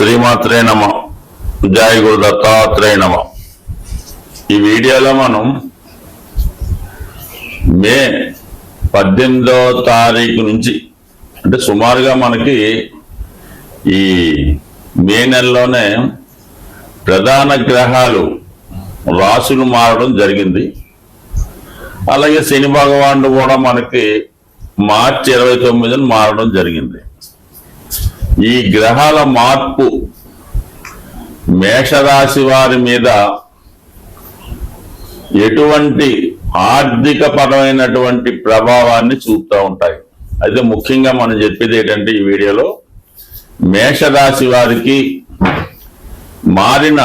శ్రీమాత్రే నమ. జయ గురు దత్తాత్రేయ నమ. ఈ వీడియోలో మనం మే పద్దెనిమిదో తారీఖు నుంచి అంటే సుమారుగా మనకి ఈ మే నెలలోనే ప్రధాన గ్రహాలు రాసులు మారడం జరిగింది. అలాగే శని భగవానుడు కూడా మనకి మార్చి ఇరవై తొమ్మిదిని మారడం జరిగింది. ఈ గ్రహాల మార్పు మేషరాశి వారి మీద ఎటువంటి ఆర్థిక పరమైనటువంటి ప్రభావాన్ని చూపుతూ ఉంటాయి. అయితే ముఖ్యంగా మనం చెప్పేది ఏంటంటే ఈ వీడియోలో మేషరాశి వారికి మారిన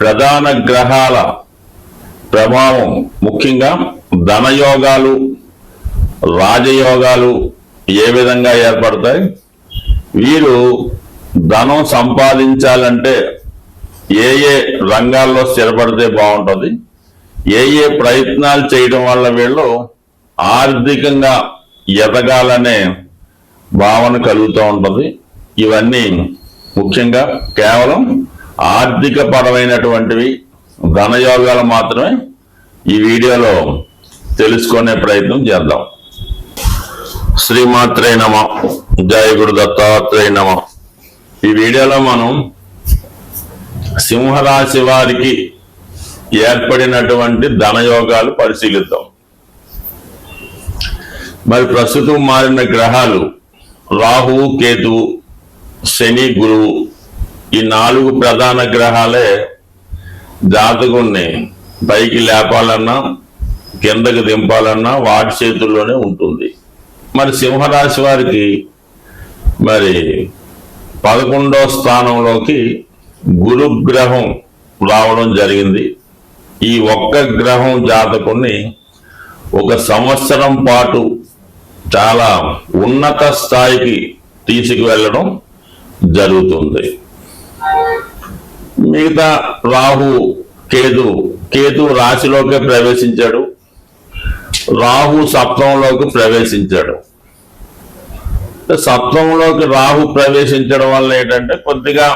ప్రధాన గ్రహాల ప్రభావం ముఖ్యంగా ధనయోగాలు రాజయోగాలు ఏ విధంగా ఏర్పడతాయి? వీరు ధనం సంపాదించాలంటే ఏ ఏ రంగాల్లో స్థిరపడితే బాగుంటుంది ఏ ఏ ప్రయత్నాలు చేయడం వల్ల వీళ్ళు ఆర్థికంగా ఎదగాలనే భావన కలుగుతూ ఉంటుంది. ఇవన్నీ ముఖ్యంగా కేవలం ఆర్థిక పరమైనటువంటివి ధనయోగాలు మాత్రమే ఈ వీడియోలో తెలుసుకునే ప్రయత్నం చేద్దాం. శ్రీమాత్రే నమ. జయగుడు దత్తాత్రేయ నమ. ఈ వీడియోలో మనం సింహరాశి వారికి ఏర్పడినటువంటి ధనయోగాలు పరిశీలిద్దాం. మరి ప్రస్తుతం మారిన గ్రహాలు రాహు కేతు శని గురువు ఈ నాలుగు ప్రధాన గ్రహాలే జాతకుణ్ణి పైకి లేపాలన్నా కిందకి దింపాలన్నా వాటి చేతుల్లోనే ఉంటుంది. మరి సింహరాశి వారికి మరి పదకొండో స్థానంలోకి గురుగ్రహం రావడం జరిగింది. ఈ ఒక్క గ్రహం జాతకుని ఒక సంవత్సరం పాటు చాలా ఉన్నత స్థాయికి తీసుకువెళ్ళడం జరుగుతుంది. మిగతా రాహు కేతు కేతు రాశిలోకే ప్రవేశించాడు. రాహు సప్తంలోకి ప్రవేశించాడు. సప్తంలోకి రాహు ప్రవేశించడం వల్ల ఏంటంటే కొద్దిగా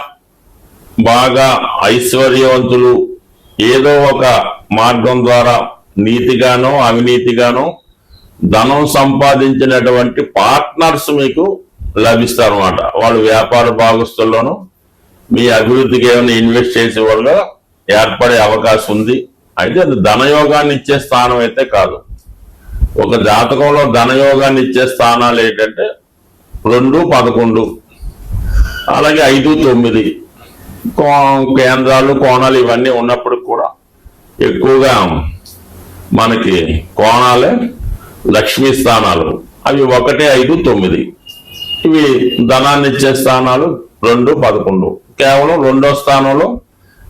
బాగా ఐశ్వర్యవంతులు ఏదో ఒక మార్గం ద్వారా నీతిగానో అవినీతిగానో ధనం సంపాదించినటువంటి పార్ట్నర్స్ మీకు లభిస్తారన్నమాట. వాళ్ళు వ్యాపార భాగస్తుల్లోనూ మీ అభివృద్ధికి ఏమైనా ఇన్వెస్ట్ చేసే వాళ్ళు ఏర్పడే అవకాశం ఉంది. అయితే అది ధనయోగాన్ని ఇచ్చే స్థానం అయితే కాదు. ఒక జాతకంలో ధనయోగాన్ని ఇచ్చే స్థానాలు ఏంటంటే రెండు పదకొండు అలాగే ఐదు తొమ్మిది. కో- కేంద్రాలు కోణాలు ఇవన్నీ ఉన్నప్పుడు కూడా ఎక్కువగా మనకి కోణాలే లక్ష్మీ స్థానాలు. అవి ఒకటి ఐదు తొమ్మిది. ఇవి ధనాన్ని ఇచ్చే స్థానాలు రెండు పదకొండు. కేవలం రెండో స్థానంలో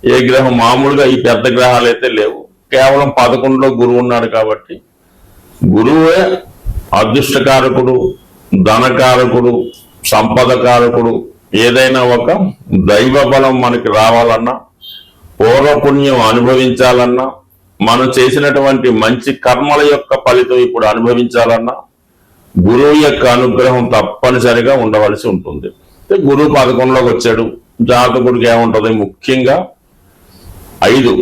ఏ గ్రహం మామూలుగా ఈ పెద్ద గ్రహాలు అయితే లేవు. కేవలం పదకొండులో గురువు ఉన్నాడు కాబట్టి గురువే అదృష్టకారకుడు ధనకారకుడు సంపదకారకుడు. ఏదైనా ఒక దైవ బలం మనకి రావాలన్నా పూర్వపుణ్యం అనుభవించాలన్నా మనం చేసినటువంటి మంచి కర్మల యొక్క ఫలితం ఇప్పుడు అనుభవించాలన్నా గురువు యొక్క అనుగ్రహం తప్పనిసరిగా ఉండవలసి ఉంటుంది. గురువు పదకొండులోకి వచ్చాడు. జాతకుడికి ఏముంటది? ముఖ్యంగా ఐదు.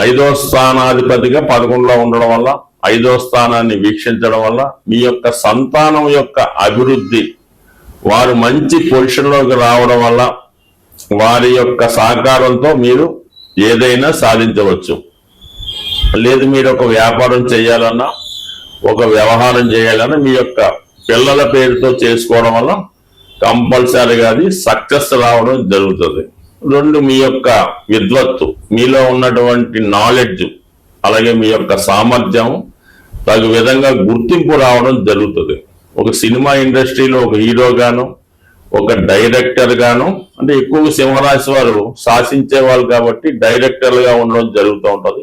ఐదో స్థానాధిపతిగా పదకొండులో ఉండడం వల్ల ఐదో స్థానాన్ని వీక్షించడం వల్ల మీ యొక్క సంతానం యొక్క అభివృద్ధి వారు మంచి పొజిషన్లోకి రావడం వల్ల వారి యొక్క సహకారంతో మీరు ఏదైనా సాధించవచ్చు. లేదు మీరు ఒక వ్యాపారం చేయాలన్నా ఒక వ్యవహారం చేయాలన్నా మీ యొక్క పిల్లల పేరుతో చేసుకోవడం వల్ల కంపల్సరీగా అది సక్సెస్ రావడం జరుగుతుంది. రెండు మీ యొక్క విద్వత్తు మీలో ఉన్నటువంటి నాలెడ్జ్ అలాగే మీ యొక్క సామర్థ్యం తగు విధంగా గుర్తింపు రావడం జరుగుతుంది. ఒక సినిమా ఇండస్ట్రీలో ఒక హీరోగాను ఒక డైరెక్టర్ గాను అంటే ఎక్కువగా సింహరాశి వారు శాసించే వాళ్ళు కాబట్టి డైరెక్టర్లుగా ఉండడం జరుగుతూ ఉంటుంది.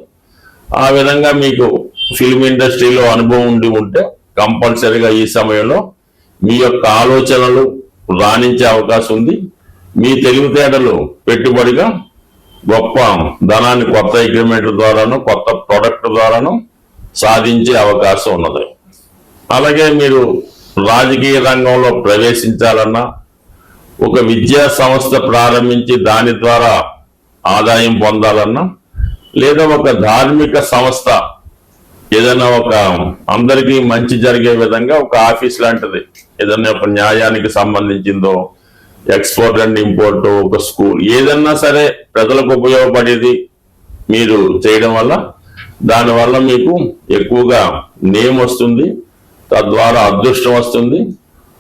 ఆ విధంగా మీకు ఫిల్మ్ ఇండస్ట్రీలో అనుభవం ఉండి ఉంటే కంపల్సరీగా ఈ సమయంలో మీ యొక్క ఆలోచనలు రాణించే అవకాశం ఉంది. మీ తెలివితేటలు పెట్టుబడిగా గొప్ప ధనాన్ని కొత్త అగ్రిమెంట్ల ద్వారాను కొత్త ప్రొడక్ట్ ద్వారాను సాధించే అవకాశం ఉన్నది. అలాగే మీరు రాజకీయ రంగంలో ప్రవేశించాలన్నా ఒక విద్యా సంస్థ ప్రారంభించి దాని ద్వారా ఆదాయం పొందాలన్నా లేదా ఒక ధార్మిక సంస్థ ఏదైనా ఒక అందరికీ మంచి జరిగే విధంగా ఒక ఆఫీస్ లాంటిది ఏదైనా ఒక న్యాయానికి సంబంధించిందో ఎక్స్పోర్ట్ అండ్ ఇంపోర్ట్ ఒక స్కూల్ ఏదన్నా సరే ప్రజలకు ఉపయోగపడేది మీరు చేయడం వల్ల దానివల్ల మీకు ఎక్కువగా నేమ్ వస్తుంది తద్వారా అదృష్టం వస్తుంది.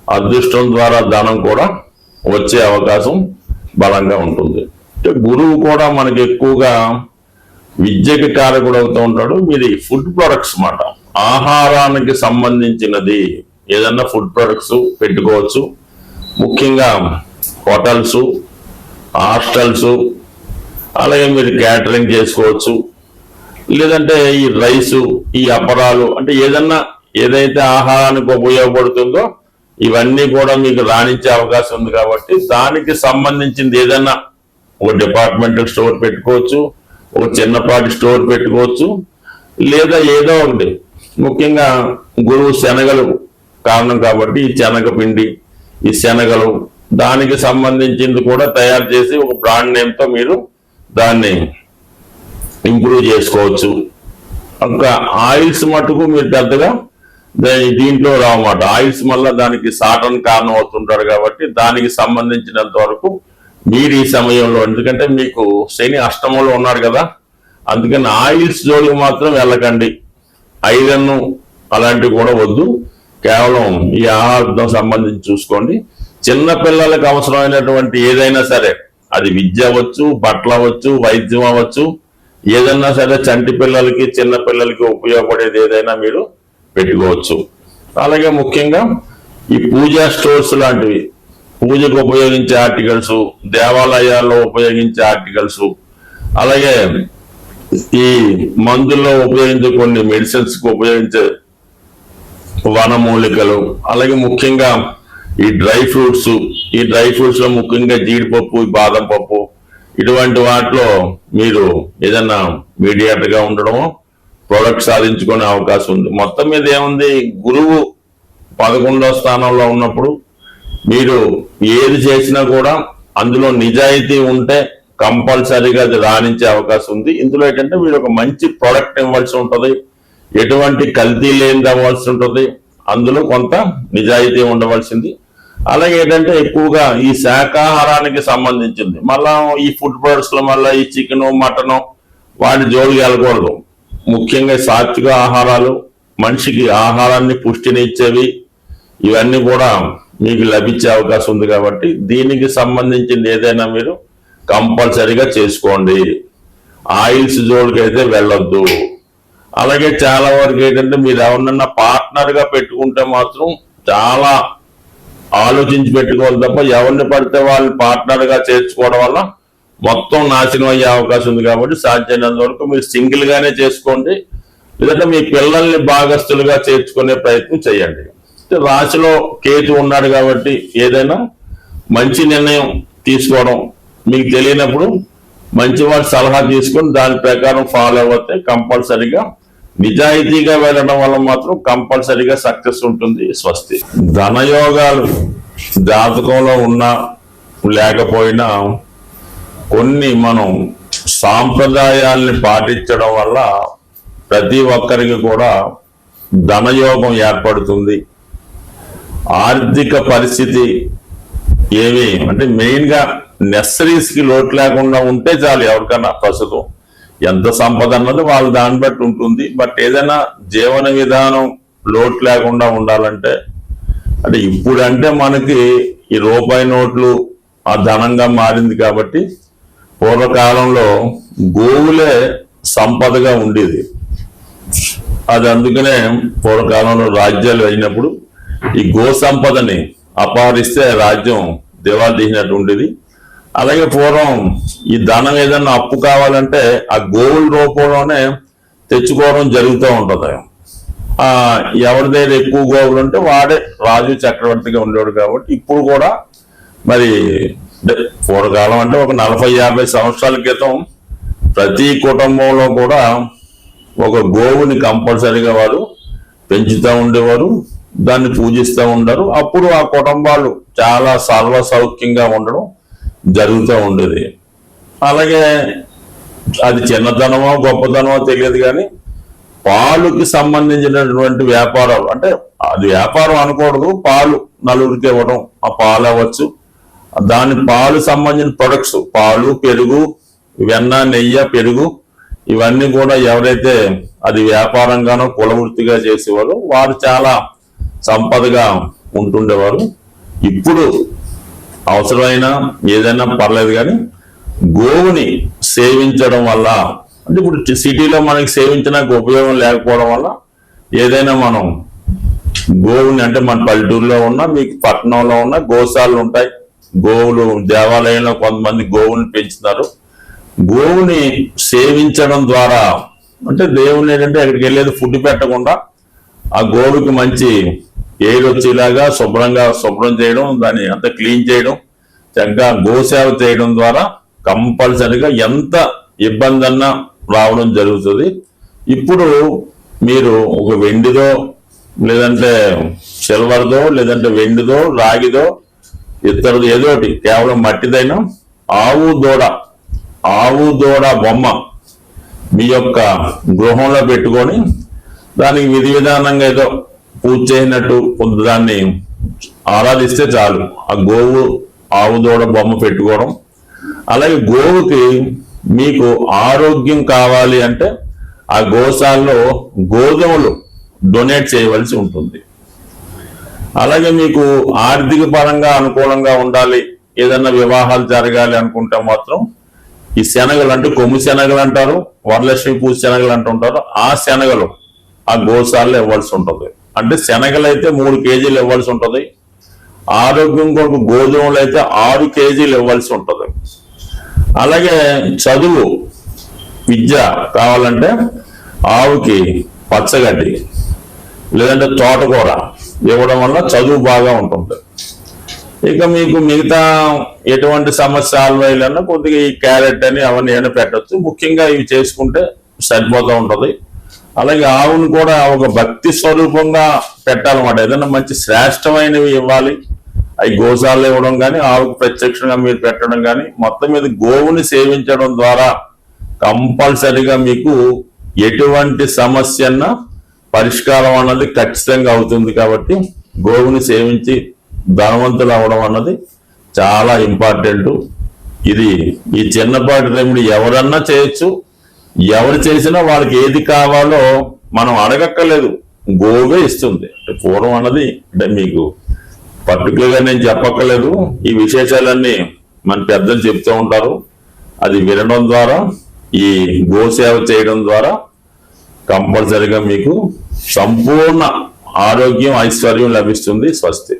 అదృష్టం ద్వారా ధనం కూడా వచ్చే అవకాశం బలంగా ఉంటుంది. అంటే గురువు కూడా మనకి ఎక్కువగా విద్యకి కారకుడు అవుతూ ఉంటాడు. మీది ఫుడ్ ప్రొడక్ట్స్ మాట ఆహారానికి సంబంధించినది. ఏదన్నా ఫుడ్ ప్రొడక్ట్స్ పెట్టుకోవచ్చు. ముఖ్యంగా హోటల్స్ హాస్టల్స్ అలాగే మీరు క్యాటరింగ్ చేసుకోవచ్చు. లేదంటే ఈ రైసు ఈ అపరాలు అంటే ఏదన్నా ఏదైతే ఆహారానికి ఉపయోగపడుతుందో ఇవన్నీ కూడా మీకు రాణించే అవకాశం ఉంది కాబట్టి దానికి సంబంధించింది ఏదన్నా ఒక డిపార్ట్మెంటల్ స్టోర్ పెట్టుకోవచ్చు ఒక చిన్నపాటి స్టోర్ పెట్టుకోవచ్చు లేదా ఏదో ఒకటి. ముఖ్యంగా గురువు శనగలు కారణం కాబట్టి ఈ శనగ పిండి ఈ శనగలు దానికి సంబంధించింది కూడా తయారు చేసి ఒక బ్రాండ్ నేమ్తో మీరు దాన్ని ఇంప్రూవ్ చేసుకోవచ్చు. ఇంకా ఆయిల్స్ మటుకు మీరు పెద్దగా దీంట్లో రావన్నమాట. ఆయిల్స్ మళ్ళీ దానికి సాటన్ కారణం అవుతుంటారు కాబట్టి దానికి సంబంధించినంత వరకు మీరు ఈ సమయంలో ఎందుకంటే మీకు శని అష్టమంలో ఉన్నారు కదా అందుకని ఆయిల్స్ జోలికి మాత్రం వెళ్ళకండి. ఐరన్ అలాంటివి కూడా వద్దు. కేవలం ఈ ఆహారం సంబంధించి చూసుకోండి. చిన్న పిల్లలకు అవసరమైనటువంటి ఏదైనా సరే అది విద్య అవ్వచ్చు బట్టలు అవ్వచ్చు వైద్యం అవ్వచ్చు ఏదైనా సరే చంటి పిల్లలకి చిన్న పిల్లలకి ఉపయోగపడేది ఏదైనా మీరు పెట్టుకోవచ్చు. అలాగే ముఖ్యంగా ఈ పూజా స్టోర్స్ లాంటివి పూజకు ఉపయోగించే ఆర్టికల్స్ దేవాలయాల్లో ఉపయోగించే ఆర్టికల్స్ అలాగే ఈ మందుల్లో ఉపయోగించే కొన్ని మెడిసిన్స్కు ఉపయోగించే వనమూలికలు అలాగే ముఖ్యంగా ఈ డ్రై ఫ్రూట్స్ ఈ డ్రై ఫ్రూట్స్లో ముఖ్యంగా జీడిపప్పు ఈ బాదం పప్పు ఇటువంటి వాటిలో మీరు ఏదన్నా మీడియాటర్గా ఉండడము ప్రొడక్ట్ సాధించుకునే అవకాశం ఉంది. మొత్తం మీద ఏముంది? గురువు పదకొండో స్థానంలో ఉన్నప్పుడు మీరు ఏది చేసినా కూడా అందులో నిజాయితీ ఉంటే కంపల్సరీగా అది రాణించే అవకాశం ఉంది. ఇందులో ఏంటంటే మీరు ఒక మంచి ప్రోడక్ట్ ఇవ్వాల్సి ఉంటుంది. ఎటువంటి కల్తీ లేనిది అవ్వాల్సి ఉంటుంది. అందులో కొంత నిజాయితీ ఉండవలసింది. అలాగే ఏంటంటే ఎక్కువగా ఈ శాకాహారానికి సంబంధించింది. మళ్ళా ఈ ఫుడ్ ప్రొడక్ట్స్లో మళ్ళీ ఈ చికెన్ మటన్ వాటి జోలికి వెళ్ళకూడదు. ముఖ్యంగా సాత్విక ఆహారాలు మనిషికి ఆహారాన్ని పుష్టిని ఇచ్చేవి ఇవన్నీ కూడా మీకు లభించే అవకాశం ఉంది కాబట్టి దీనికి సంబంధించింది ఏదైనా మీరు కంపల్సరీగా చేసుకోండి. ఆయిల్స్ జోలికి అయితే వెళ్ళొద్దు. అలాగే చాలా వరకు ఏంటంటే మీరు ఎవరినన్నా పార్ట్నర్గా పెట్టుకుంటే మాత్రం చాలా ఆలోచించి పెట్టుకోవాలి తప్ప ఎవరిని పడితే వాళ్ళని పార్ట్నర్గా చేర్చుకోవడం వల్ల మొత్తం నాశనం అయ్యే అవకాశం ఉంది కాబట్టి సాధ్యమైనంత వరకు మీరు సింగిల్గానే చేసుకోండి. లేదంటే మీ పిల్లల్ని భాగస్తులుగా చేర్చుకునే ప్రయత్నం చేయండి. రాశిలో కేతు ఉన్నాడు కాబట్టి ఏదైనా మంచి నిర్ణయం తీసుకోవడం మీకు తెలియనప్పుడు మంచి వాళ్ళ సలహా తీసుకొని దాని ప్రకారం ఫాలో అవుతే కంపల్సరీగా నిజాయితీగా వెళ్ళడం వల్ల మాత్రం కంపల్సరీగా సక్సెస్ ఉంటుంది స్వస్తి. ధనయోగాలు జాతకంలో ఉన్నా లేకపోయినా కొన్ని మనం సాంప్రదాయాల్ని పాటించడం వల్ల ప్రతి ఒక్కరికి కూడా ధనయోగం ఏర్పడుతుంది. ఆర్థిక పరిస్థితి ఏమి అంటే మెయిన్గా నెసరీస్కి లోటు లేకుండా ఉంటే చాలు ఎవరికన్నా ప్రస్తుతం. ఎంత సంపద అన్నది వాళ్ళు దాన్ని బట్టి ఉంటుంది. బట్ ఏదైనా జీవన విధానం లోటు లేకుండా ఉండాలంటే అంటే ఇప్పుడంటే మనకి ఈ రూపాయి నోట్లు ఆ ధనంగా మారింది కాబట్టి పూర్వకాలంలో గోవులే సంపదగా ఉండేది. అది అందుకనే పూర్వకాలంలో రాజ్యాలు అయినప్పుడు ఈ గో సంపదని అపహరిస్తే రాజ్యం దివాళ తీసినట్టు ఉండేది. అలాగే పూర్వం ఈ ధనం ఏదన్నా అప్పు కావాలంటే ఆ గోవుల రూపంలోనే తెచ్చుకోవడం జరుగుతూ ఉంటుంది. ఎవరి దగ్గర ఎక్కువ గోవులు ఉంటే వాడే రాజు చక్రవర్తిగా ఉండేవాడు కాబట్టి ఇప్పుడు కూడా మరి పూర్వకాలం అంటే ఒక నలభై యాభై సంవత్సరాల క్రితం ప్రతి కుటుంబంలో కూడా ఒక గోవుని కంపల్సరీగా వారు పెంచుతూ ఉండేవారు దాన్ని పూజిస్తూ ఉండరు. అప్పుడు ఆ కుటుంబాలు చాలా సర్వ సౌఖ్యంగా ఉండడం జరుగుతూ ఉండేది. అలాగే అది చిన్నతనమో గొప్పతనమో తెలియదు కానీ పాలుకి సంబంధించినటువంటి వ్యాపారాలు అంటే అది వ్యాపారం అనకూడదు పాలు నలుగురికి ఇవ్వడం ఆ పాలు అవ్వచ్చు. దాని పాలు సంబంధించిన ప్రొడక్ట్స్ పాలు పెరుగు వెన్న నెయ్యి పెరుగు ఇవన్నీ కూడా ఎవరైతే అది వ్యాపారంగానో కులవృత్తిగా చేసేవారు వారు చాలా సంపదగా ఉంటుండేవారు. ఇప్పుడు అవసరమైన ఏదైనా పర్లేదు కానీ గోవుని సేవించడం వల్ల అంటే ఇప్పుడు సిటీలో మనకి సేవించడానికి ఉపయోగం లేకపోవడం వల్ల ఏదైనా మనం గోవుని అంటే మన పల్లెటూరులో ఉన్న మీకు పట్టణంలో ఉన్న గోశాలలు ఉంటాయి గోవులు దేవాలయంలో కొంతమంది గోవుని పెంచుతారు గోవుని సేవించడం ద్వారా అంటే దేవుని ఏంటంటే అక్కడికి వెళ్ళేది ఫుడ్ పెట్టకుండా ఆ గోవుకి మంచి ఏది వచ్చేలాగా శుభ్రంగా శుభ్రం చేయడం దాన్ని అంత క్లీన్ చేయడం చక్కగా గోసేవ చేయడం ద్వారా కంపల్సరిగా ఎంత ఇబ్బంది అన్నా రావడం జరుగుతుంది. ఇప్పుడు మీరు ఒక వెండిదో లేదంటే సిల్వర్దో లేదంటే వెండిదో రాగిదో ఇతరుది ఏదో ఒకటి కేవలం మట్టిదైనా ఆవు దూడ ఆవు దూడ బొమ్మ మీ యొక్క గృహంలో పెట్టుకొని దానికి విధి విధానంగా ఏదో పూజ చేయనట్టు కొంత దాన్ని ఆరాధిస్తే చాలు. ఆ గోవు ఆవు దూడ బొమ్మ పెట్టుకోవడం. అలాగే గోవుకి మీకు ఆరోగ్యం కావాలి అంటే ఆ గోశాలలో గోధుమలు డొనేట్ చేయవలసి ఉంటుంది. అలాగే మీకు ఆర్థిక పరంగా అనుకూలంగా ఉండాలి. ఏదన్నా వివాహాలు జరగాలి అనుకుంటే మాత్రం ఈ శనగలు అంటే కొమ్ము శనగలు అంటారు వరలక్ష్మి పూజ శనగలు అంటుంటారు. ఆ శనగలు ఆ గోశాలలో ఇవ్వాల్సి ఉంటుంది. అంటే శనగలు అయితే మూడు కేజీలు ఇవ్వాల్సి ఉంటుంది. ఆరోగ్యం కొరకు గోధుమలు అయితే ఆరు కేజీలు ఇవ్వాల్సి ఉంటుంది. అలాగే చదువు విద్య కావాలంటే ఆవుకి పచ్చగడ్డి లేదంటే తోటకూర ఇవ్వడం వల్ల చదువు బాగా ఉంటుంది. ఇక మీకు మిగతా ఎటువంటి సమస్య ఆల్వైలన్నా కొద్దిగా ఈ క్యారెట్ అని అవన్నీ ఏమైనా పెట్టచ్చు. ముఖ్యంగా ఇవి చేసుకుంటే సరిపోతూ ఉంటుంది. అలాగే ఆవును కూడా ఒక భక్తి స్వరూపంగా పెట్టాలన్నమాట. ఏదైనా మంచి శ్రేష్టమైనవి ఇవ్వాలి. అవి గోశాలలో ఇవ్వడం కానీ ఆవుకు ప్రత్యక్షంగా మీరు పెట్టడం కానీ మొత్తం మీద గోవుని సేవించడం ద్వారా కంపల్సరిగా మీకు ఎటువంటి సమస్యన్న పరిష్కారం అన్నది ఖచ్చితంగా అవుతుంది కాబట్టి గోవుని సేవించి ధనవంతులు అవడం అన్నది చాలా ఇంపార్టెంట్. ఇది ఈ చిన్నపాటి రెమెడీ ఎవరన్నా చేయొచ్చు. ఎవరు చేసినా వాళ్ళకి ఏది కావాలో మనం అడగక్కర్లేదు. గోవే ఇస్తుంది. అంటే పూర్వం అన్నది అంటే మీకు పర్టికులర్గా నేను చెప్పక్కర్లేదు. ఈ విశేషాలన్నీ మన పెద్దలు చెప్తూ ఉంటారు. అది వినడం ద్వారా ఈ గోసేవ చేయడం ద్వారా కంపల్సరిగా మీకు సంపూర్ణ ఆరోగ్యం ఐశ్వర్యం లభిస్తుంది స్వస్తి.